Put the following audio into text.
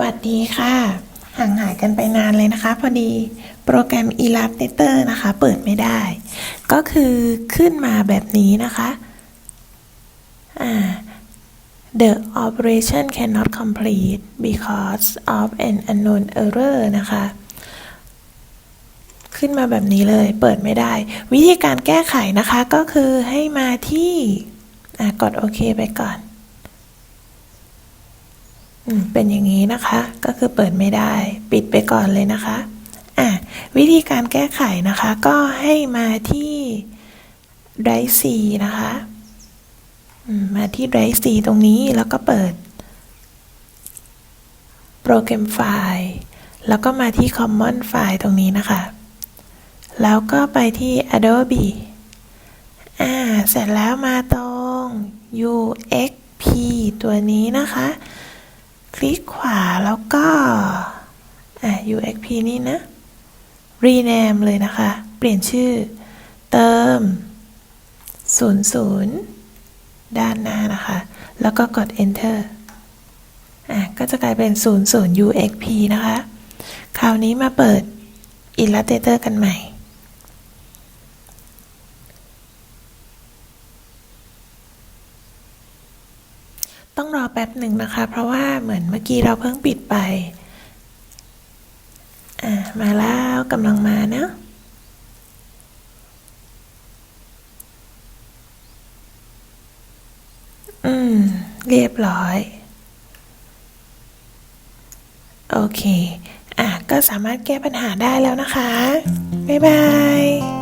วัสดีค่ะ ห่างหายกันไปนานเลยนะคะ พอดีโปรแกรม Illustrator นะคะ เปิดไม่ได้ ก็คือขึ้นมาแบบนี้นะคะอ่า The operation cannot complete because of an unknown error นะคะ ขึ้นมาแบบนี้เลยเปิดไม่ได้ วิธีการแก้ไขนะคะก็คือให้มาที่กดโอเคไปก่อน เป็นอย่างนี้นะคะ ก็คือเปิดไม่ได้ ปิดไปก่อนเลยนะคะอะวิธีการแก้ไขนะคะ ก็ให้มาที่ Drive C นะคะมมาที่ Drive C ตรงนี้แล้วก็เปิด โปรแกรมไฟล์ แล้วก็มาที่ Common File ตรงนี้นะคะ แล้วก็ไปที่ Adobe อ่า เสร็จแล้วมาตรง UXP ตัวนี้นะคะ คลิกขวาแล้วก็อะ UXP นี่นะ rename เลยนะคะ เปลี่ยนชื่อ เติม 00 ด้านหน้านะคะ แล้วก็กด enter อะ ก็จะกลายเป็น 00 UXP นะคะ คราวนี้มาเปิด Illustrator กันใหม่ ต้องรอแป๊บหนึ่งนะคะ เพราะว่าเหมือนเมื่อกี้เราเพิ่งปิดไป อ่ามาแล้วกำลังมานะอืม เรียบร้อย โอเค อะ ก็สามารถแก้ปัญหาได้แล้วนะคะ บ๊ายบาย